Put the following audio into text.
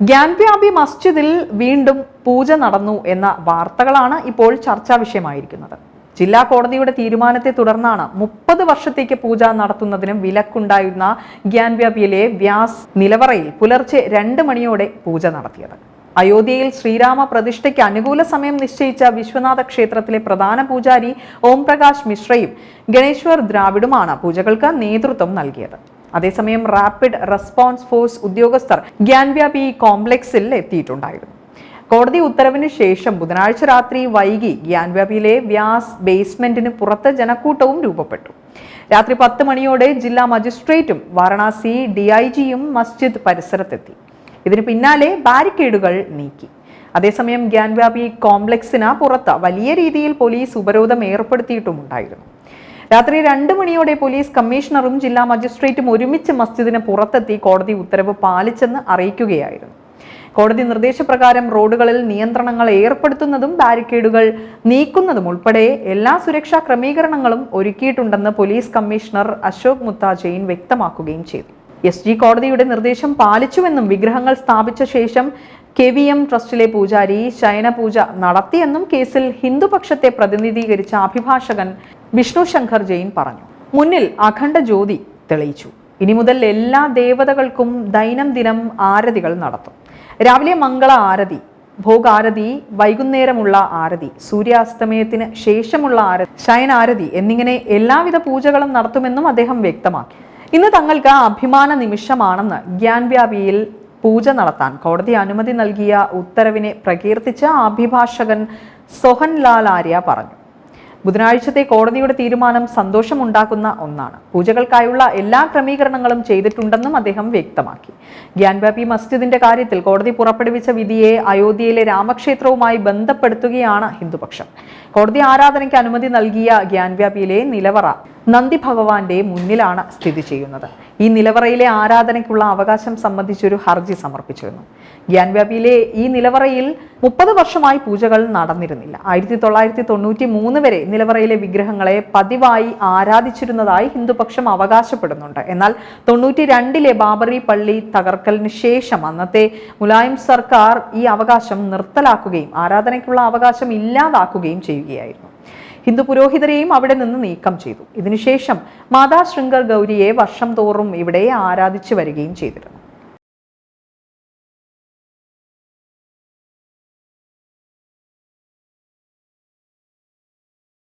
ഗ്യാൻവ്യാപി മസ്ജിദിൽ വീണ്ടും പൂജ നടന്നു എന്ന വാർത്തകളാണ് ഇപ്പോൾ ചർച്ചാ വിഷയമായിരിക്കുന്നത്. ജില്ലാ കോടതിയുടെ തീരുമാനത്തെ തുടർന്നാണ് മുപ്പത് വർഷത്തേക്ക് പൂജ നടത്തുന്നതിനും വിലക്കുണ്ടായിരുന്ന ഗ്യാൻവ്യാപിയിലെ വ്യാസ് നിലവറയിൽ പുലർച്ചെ രണ്ട് മണിയോടെ പൂജ നടത്തിയത്. അയോധ്യയിൽ ശ്രീരാമ പ്രതിഷ്ഠയ്ക്ക് അനുകൂല സമയം നിശ്ചയിച്ച വിശ്വനാഥ ക്ഷേത്രത്തിലെ പ്രധാന പൂജാരി ഓംപ്രകാശ് മിശ്രയും ഗണേശ്വർ ദ്രാവിഡുമാണ് പൂജകൾക്ക് നേതൃത്വം നൽകിയത്. അതേസമയം റാപ്പിഡ് റെസ്പോൺസ് ഫോഴ്സ് ഉദ്യോഗസ്ഥർ ഗ്യാൻവ്യാപി കോംപ്ലക്സിൽ എത്തിയിട്ടുണ്ടായിരുന്നു. കോടതി ഉത്തരവിന് ശേഷം ബുധനാഴ്ച രാത്രി വൈകി ഗ്യാൻവ്യാപിയിലെ വ്യാസ് ബേസ്മെന്റിന് പുറത്ത് ജനക്കൂട്ടവും രൂപപ്പെട്ടു. രാത്രി പത്ത് മണിയോടെ ജില്ലാ മജിസ്ട്രേറ്റും വാരണാസി ഡി ഐ ജിയും മസ്ജിദ് പരിസരത്തെത്തി. ഇതിന് പിന്നാലെ ബാരിക്കേഡുകൾ നീക്കി. അതേസമയം ഗ്യാൻവ്യാപി കോംപ്ലക്സിന് പുറത്ത് വലിയ രീതിയിൽ പോലീസ് ഉപരോധം ഏർപ്പെടുത്തിയിട്ടുമുണ്ടായിരുന്നു. രാത്രി രണ്ട് മണിയോടെ പോലീസ് കമ്മീഷണറും ജില്ലാ മജിസ്ട്രേറ്റും ഒരുമിച്ച് മസ്ജിദിന് പുറത്തെത്തി കോടതി ഉത്തരവ് പാലിച്ചെന്ന് അറിയിക്കുകയായിരുന്നു. കോടതി നിർദ്ദേശപ്രകാരം റോഡുകളിൽ നിയന്ത്രണങ്ങൾ ഏർപ്പെടുത്തുന്നതും ബാരിക്കേഡുകൾ നീക്കുന്നതും ഉൾപ്പെടെ എല്ലാ സുരക്ഷാ ക്രമീകരണങ്ങളും ഒരുക്കിയിട്ടുണ്ടെന്ന് പോലീസ് കമ്മീഷണർ അശോക് മുത്താജയിൻ വ്യക്തമാക്കുകയും ചെയ്തു. എസ് ജി കോടതിയുടെ നിർദ്ദേശം പാലിച്ചുവെന്നും വിഗ്രഹങ്ങൾ സ്ഥാപിച്ച ശേഷം കെ വി എം ട്രസ്റ്റിലെ പൂജാരി ശയനപൂജ നടത്തിയെന്നും കേസിൽ ഹിന്ദുപക്ഷത്തെ പ്രതിനിധീകരിച്ച അഭിഭാഷകൻ വിഷ്ണു ശങ്കർ ജെയിൻ പറഞ്ഞു. മുന്നിൽ അഖണ്ഡ ജ്യോതി തെളിയിച്ചു. ഇനി മുതൽ എല്ലാ ദേവതകൾക്കും ദൈനംദിനം ആരതികൾ നടത്തും. രാവിലെ മംഗള ആരതി ഭോഗാരതി വൈകുന്നേരമുള്ള ആരതി സൂര്യാസ്തമയത്തിന് ശേഷമുള്ള ആരതി ശയനാരതി എന്നിങ്ങനെ എല്ലാവിധ പൂജകളും നടത്തുമെന്നും അദ്ദേഹം വ്യക്തമാക്കി. ഇന്ന് തങ്ങൾക്ക് അഭിമാന നിമിഷമാണെന്ന് ഗ്യാൻവ്യാപിയിൽ പൂജ നടത്താൻ കോടതി അനുമതി നൽകിയ ഉത്തരവിനെ പ്രകീർത്തിച്ച അഭിഭാഷകൻ സോഹൻലാൽ ആര്യ പറഞ്ഞു. ബുധനാഴ്ചത്തെ കോടതിയുടെ തീരുമാനം സന്തോഷമുണ്ടാക്കുന്ന ഒന്നാണ്. പൂജകൾക്കായുള്ള എല്ലാ ക്രമീകരണങ്ങളും ചെയ്തിട്ടുണ്ടെന്നും അദ്ദേഹം വ്യക്തമാക്കി. ഗ്യാൻബാബി മസ്ജിദിന്റെ കാര്യത്തിൽ കോടതി പുറപ്പെടുവിച്ച വിധിയെ അയോധ്യയിലെ രാമക്ഷേത്രവുമായി ബന്ധപ്പെടുത്തുകയാണ് ഹിന്ദുപക്ഷം. കോടതി ആരാധനയ്ക്ക് അനുമതി നൽകിയ ഗ്യാൻവ്യാപിയിലെ നിലവറ നന്ദി ഭഗവാന്റെ മുന്നിലാണ് സ്ഥിതി ചെയ്യുന്നത്. ഈ നിലവറയിലെ ആരാധനയ്ക്കുള്ള അവകാശം സംബന്ധിച്ചൊരു ഹർജി സമർപ്പിച്ചിരുന്നു. ഗ്യാൻവ്യാപിയിലെ ഈ നിലവറയിൽ മുപ്പത് വർഷമായി പൂജകൾ നടന്നിരുന്നില്ല. ആയിരത്തി തൊള്ളായിരത്തി തൊണ്ണൂറ്റി മൂന്ന് വരെ നിലവറയിലെ വിഗ്രഹങ്ങളെ പതിവായി ആരാധിച്ചിരുന്നതായി ഹിന്ദുപക്ഷം അവകാശപ്പെടുന്നുണ്ട്. എന്നാൽ തൊണ്ണൂറ്റി രണ്ടിലെ ബാബറി പള്ളി തകർക്കലിന് ശേഷം അന്നത്തെ മുലായം സർക്കാർ ഈ അവകാശം നിർത്തലാക്കുകയും ആരാധനയ്ക്കുള്ള അവകാശം ഇല്ലാതാക്കുകയും ചെയ്യുകയായിരുന്നു. ഹിന്ദു പുരോഹിതരെയും അവിടെ നിന്ന് നീക്കം ചെയ്തു. ഇതിനുശേഷം മാതാ ശൃംഗർ ഗൗരിയെ വർഷം തോറും ഇവിടെ ആരാധിച്ചു വരികയും ചെയ്തിരുന്നു.